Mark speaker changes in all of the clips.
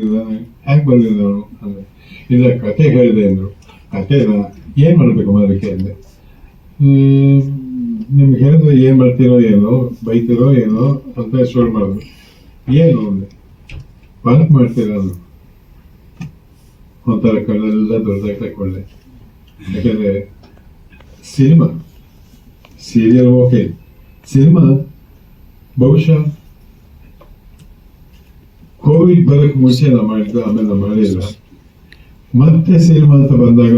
Speaker 1: ಬರ್ತಿದ್ದಾನೆ ಹ್ಯಾಂಗೆ ಬಂದಿದ್ದವನು ಅಂದರೆ ಇಲ್ಲ ಕತೆ ಹೇಳಿದೆ ಅಂದರು ಕತೆನ ಏನು ಮಾಡಬೇಕು ಅದಕ್ಕೆ ಅಂದೆ. ಹ್ಮ್, ನಿಮ್ಗೆ ಹೇಳಿದ್ರೆ ಏನು ಮಾಡ್ತೀರೋ ಏನೋ ಬೈತೀರೋ ಏನೋ ಅಂತ ಶುರು ಮಾಡಿದ್ರು. ಏನು ಅಂದರೆ ಬಂಕ್ ಮಾಡ್ತೀರ ಅಂದರು. ಒಂಥರ ಕಣ್ಣೆಲ್ಲ ದೊಡ್ಡದಾಗಿ ತಗೊಂಡೆ ಯಾಕಂದ್ರೆ ಸಿನಿಮಾ ಸೀರಿಯಲ್ ಓಕೆ ಸಿನಿಮಾ ಬಹುಶಃ ಕೋವಿಡ್ ಬರಕ್ ಮುಂಚೆ ಮಾಡಿದ್ದು, ಆಮೇಲೆ ಮಾಡಿಲ್ಲ. ಮತ್ತೆ ಸಿನಿಮಾ ಅಂತ ಬಂದಾಗ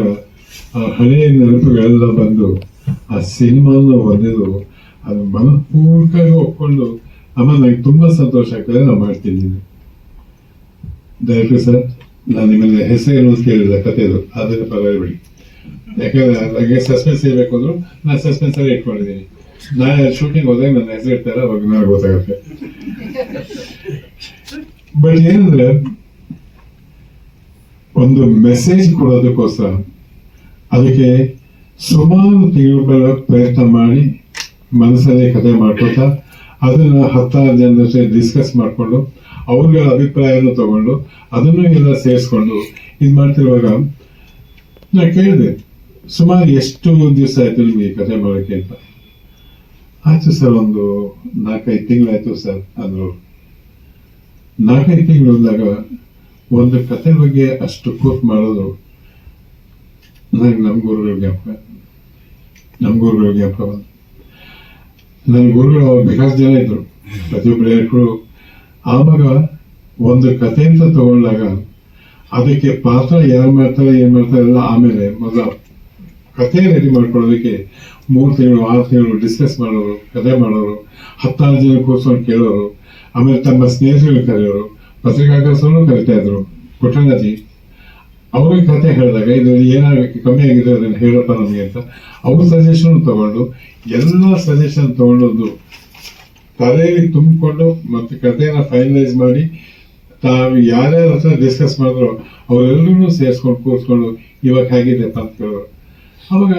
Speaker 1: ಆ ಹಳೆಯ ನೆನಪುಗಳೆಲ್ಲ ಬಂದು ಆ ಸಿನಿಮಾನ ಬಂದಿದ್ದು ಅದು ಮನಪೂರ್ವಕವಾಗಿ ಒಪ್ಕೊಂಡು ಅಮ್ಮ ನನಗೆ ತುಂಬಾ ಸಂತೋಷ ಆಗ್ತದೆ ನಾವು ಮಾಡ್ತಿದ್ದೀನಿ. ದಯವಿಟ್ಟು ಸರ್, ನಾನು ನಿಮ್ಮಲ್ಲಿ ಹೆಸರೇನು ಕೇಳಿಲ್ಲ ಕಥೆದು ಅದನ್ನು ಪರವಾಗಿಬಿಡಿ ಯಾಕಂದ್ರೆ ನನಗೆ ಸಸ್ಪೆನ್ಸ್ ಇರಬೇಕು ಅಂದ್ರು ನಾನು ಸಸ್ಪೆನ್ಸ್ ಅಲ್ಲಿ ಇಟ್ಕೊಂಡಿದ್ದೀನಿ. ನಾನು ಶೂಟಿಂಗ್ ಹೋದಾಗ ನನ್ನ ಹೆಸರು ಇರ್ತಾರೆ ಅವಾಗ ನನಗೆ ಗೊತ್ತಾಗುತ್ತೆ. ಬಟ್ ಏನಂದ್ರೆ, ಒಂದು ಮೆಸೇಜ್ ಕೊಡೋದಕ್ಕೋಸ್ಕರ ಅದಕ್ಕೆ ಸುಮಾರು ತಿಂಗಳ ಪ್ರಯತ್ನ ಮಾಡಿ ಮನಸ್ಸಲ್ಲೇ ಕತೆ ಮಾಡ್ಕೊತಾ ಅದನ್ನ ಹತ್ತಾರು ಜನರ ಜೊತೆ ಡಿಸ್ಕಸ್ ಮಾಡಿಕೊಂಡು, ಅವ್ರಗಳ ಅಭಿಪ್ರಾಯವನ್ನು ತಗೊಂಡು, ಅದನ್ನು ಎಲ್ಲ ಸೇರಿಸ್ಕೊಂಡು ಇದು ಮಾಡ್ತಿರುವಾಗ ನಾ ಕೇಳಿದೆ, ಸುಮಾರು ಎಷ್ಟು ದಿವಸ ಆಯ್ತು ನಿಮಗೆ ಈ ಕತೆ ಮಾಡೋಕ್ಕೆ ಅಂತ. ಆಯ್ತು ಸರ್, ಒಂದು ನಾಲ್ಕೈದು ತಿಂಗಳಾಯ್ತು ಸರ್, ಅಂದ್ರು. ತಿಂಗಳು ಅಂದಾಗ ಒಂದು ಕತೆ ಬಗ್ಗೆ ಅಷ್ಟು ಕೂತ್ ಮಾಡೋದು ನನಗೆ ನಮ್ಮ ಗುರುಗಳ ಜ್ಞಾಪಕ. ನಮ್ಮ ಗುರುಗಳ ಜ್ಞಾಪಕ ನನ್ನ ಗುರುಗಳು ಅವ್ರು ಬೇಕಾದ ಜನ ಇದ್ರು. ಪ್ರತಿಯೊಬ್ಬರು ಹೇಳ್ಕೊಡು. ಆವಾಗ ಒಂದು ಕತೆ ಅಂತ ತಗೊಂಡಾಗ ಅದಕ್ಕೆ ಪಾತ್ರ ಯಾರು ಮಾಡ್ತಾರೆ, ಏನು ಮಾಡ್ತಾರೆ ಎಲ್ಲ ಆಮೇಲೆ ಮೊದಲು ಕತೆ ರೆಡಿ ಮಾಡ್ಕೊಳ್ಳೋದಕ್ಕೆ ಮೂರು ತಿಂಗಳು, ಆರು ತಿಂಗಳು ಡಿಸ್ಕಸ್ ಮಾಡೋರು, ಕತೆ ಮಾಡೋರು, ಹತ್ತಾರು ಜನ ಕೂರ್ಸ್ಕೊಂಡು ಕೇಳೋರು. ಆಮೇಲೆ ತಮ್ಮ ಸ್ನೇಹಿತರು ಕರೆಯೋರು ಪತ್ರಿಕಾಕರ್ತರು ಕರಿತಾ ಇದ್ರು. ಪುಟ್ಟಣ್ಣಜಿ ಅವ್ರಿಗೆ ಕತೆ ಹೇಳಿದಾಗ, ಇದು ಏನಾಗಬೇಕು ಕಮ್ಮಿ ಆಗಿದೆ ಅದನ್ನು ಹೇಳಪ್ಪ ನಮಗೆ ಅಂತ, ಅವ್ರ ಸಜೆಷನ್ ತಗೊಂಡು, ಎಲ್ಲ ಸಜೆಷನ್ ತಗೊಂಡದ್ದು ತಲೆಯಲ್ಲಿ ತುಂಬಿಕೊಂಡು ಮತ್ತೆ ಕಥೆನ ಫೈನಲೈಸ್ ಮಾಡಿ, ತಾವು ಯಾರ್ಯಾರ ಹತ್ರ ಡಿಸ್ಕಸ್ ಮಾಡಿದ್ರು ಅವರೆಲ್ಲರೂ ಸೇರಿಸ್ಕೊಂಡು ಕೂರಿಸ್ಕೊಂಡು ಇವಾಗ ಹೇಗಿದೆಪ್ಪ ಅಂತ ಕೇಳೋರು ಅವಾಗ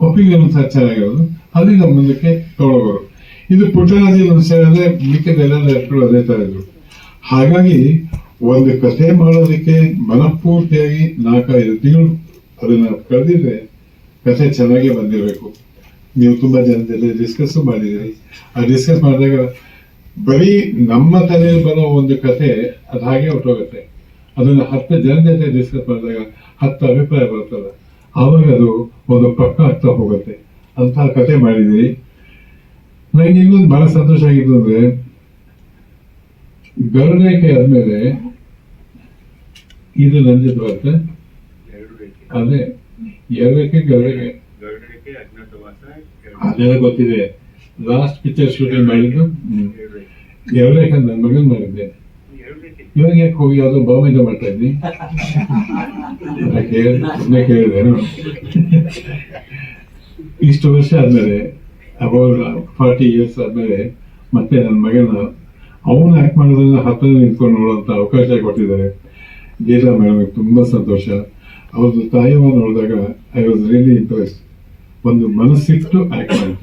Speaker 1: ಒಪ್ಪಿಗೆ ಸಹ ಚೆನ್ನಾಗಿರೋದು. ಅಲ್ಲಿಂದ ಮುಂದಕ್ಕೆ ತಗೊಳ್ಳೋರು. ಇದು ಪುಟ್ಟರಾಜಿ ಸೇರಿದ್ರೆ ಮಿಕ್ಕಿದೆಲ್ಲ ಲೆಟ್ರು ಅದೇ ತರ ಇದ್ರು. ಹಾಗಾಗಿ ಒಂದು ಕಥೆ ಮಾಡೋದಕ್ಕೆ ಮನಪೂರ್ತಿಯಾಗಿ ನಾಲ್ಕೈದು ತಿಂಗಳು ಅದನ್ನ ಕಳೆದಿದ್ರೆ ಕಥೆ ಚೆನ್ನಾಗಿ ಬಂದಿರಬೇಕು. ನೀವು ತುಂಬಾ ಜನ ಜೊತೆ ಡಿಸ್ಕಸ್ ಮಾಡಿದಿರಿ ಆ ಡಿಸ್ಕಸ್ ಮಾಡಿದಾಗ ಬರೀ ನಮ್ಮ ತಲೆಯಲ್ಲಿ ಬರೋ ಒಂದು ಕತೆ ಅದು ಹಾಗೆ ಹೊಟ್ಟೋಗುತ್ತೆ ಅದನ್ನ ಹತ್ತು ಜನ ಜೊತೆ ಡಿಸ್ಕಸ್ ಮಾಡಿದಾಗ ಹತ್ತು ಅಭಿಪ್ರಾಯ ಬರ್ತದೆ. ಆವಾಗ ಅದು ಒಂದು ಪಕ್ಕ ಆಗ್ತಾ ಹೋಗುತ್ತೆ. ಅಂತ ಕತೆ ಮಾಡಿದಿರಿ ನನಗೆ ಇನ್ನೊಂದು ಬಹಳ ಸಂತೋಷ ಆಗಿದ್ದು ಅಂದ್ರೆ ಗರುಡೇಕೆ ಆದ್ಮೇಲೆ ಇದು ನಂದಿದ್ದು
Speaker 2: ಭಾರತ
Speaker 1: ಅದೇ ಎರಡಕ್ಕೆ ಗರುಡೇಕೆ
Speaker 2: ಗರುಡ ರೇಖೆ. ಅಜ್ಞಾತವಾಸ ಎರಡು
Speaker 1: ಅದೆಲ್ಲ ಗೊತ್ತಿದೆ. ಲಾಸ್ಟ್ ಪಿಕ್ಚರ್ ಶೂಟಿಂಗ್ ಮಾಡಿದ್ದು?
Speaker 2: ಎರಡು ರೇಖೆ.
Speaker 1: ಎರಡಕ್ಕೆ ನನ್ನ ಮಗನ್ ಮಾಡಿದ್ದೆ. ಇವಾಗ ಯಾಕೆ ಹೋಗಿ ಯಾವ್ದೋ ಬಾಂಬೆಯಿಂದ ಮಾಡ್ತಾ ಇದ್ದಿ? ಕೇಳಿದೆ ಕೇಳಿದೇನು ಇಷ್ಟು ವರ್ಷ ಆದ್ಮೇಲೆ ಅಬೌಟ್ ಫಾರ್ಟಿ ಇಯರ್ಸ್ ಆದಮೇಲೆ ಮತ್ತೆ ನನ್ನ ಮಗನ ಅವನು ಆಕ್ಟ್ ಮಾಡೋದನ್ನ ಹತ್ತಿರ ನಿಂತ್ಕೊಂಡು ನೋಡುವಂತ ಅವಕಾಶ ಕೊಟ್ಟಿದ್ದಾರೆ. ಗೀತಾ ಮೇಡಮ್ ತುಂಬಾ ಸಂತೋಷ. ಅವ್ರದ್ದು ತಾಯಿಯವ ನೋಡಿದಾಗ ಐ ವಾಸ್ ರಿಯಲಿ ಇಂಟ್ರೆಸ್ಟ್ ಒಂದು ಮನಸ್ಸಿಟ್ಟು ಆ್ಯಕ್ಟ್ ಮಾಡಿ